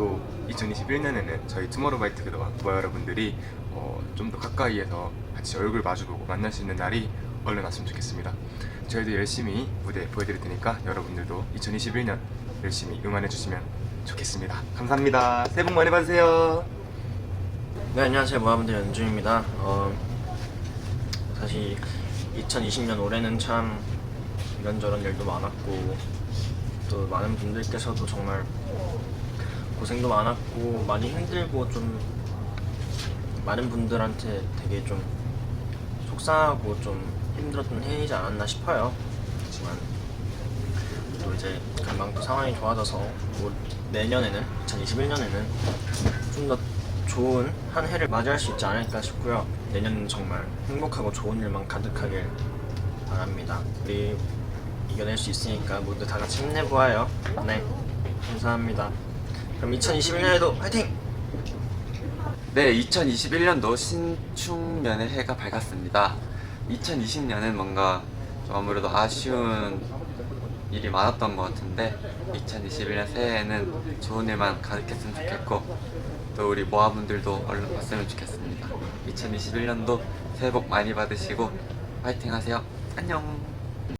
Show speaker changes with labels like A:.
A: 또 2021년에는 저희 투모로우바이트 그도와 부하 여러분들이 어, 좀 더 가까이에서 같이 얼굴 마주보고 만날 수 있는 날이 얼른 왔으면 좋겠습니다. 저희도 열심히 무대 보여드릴 테니까 여러분들도 2021년 열심히 응원해 주시면 좋겠습니다. 감사합니다. 새해 복 많이 받으세요.
B: 네 안녕하세요 모아분들 연준입니다. 어, 사실 2020년 올해는 참 이런저런 일도 많았고 또 많은 분들께서도 정말 고생도 많았고 많이 힘들고 좀 많은 분들한테 되게 좀 속상하고 좀 힘들었던 해이지 않았나 싶어요. 하지만 또 이제 금방 또 상황이 좋아져서 뭐 내년에는 2021년에는 좀 더 좋은 한 해를 맞이할 수 있지 않을까 싶고요. 내년은 정말 행복하고 좋은 일만 가득하길 바랍니다. 우리 이겨낼 수 있으니까 모두 다 같이 힘내보아요. 네, 감사합니다. 그럼 2021년에도 화이팅!
C: 네, 2021년도 신축년의 해가 밝았습니다. 2020년은 뭔가 좀 아무래도 아쉬운 일이 많았던 것 같은데 2021년 새해에는 좋은 일만 가득했으면 좋겠고 또 우리 모아분들도 얼른 왔으면 좋겠습니다. 2021년도 새해 복 많이 받으시고 파이팅 하세요. 안녕.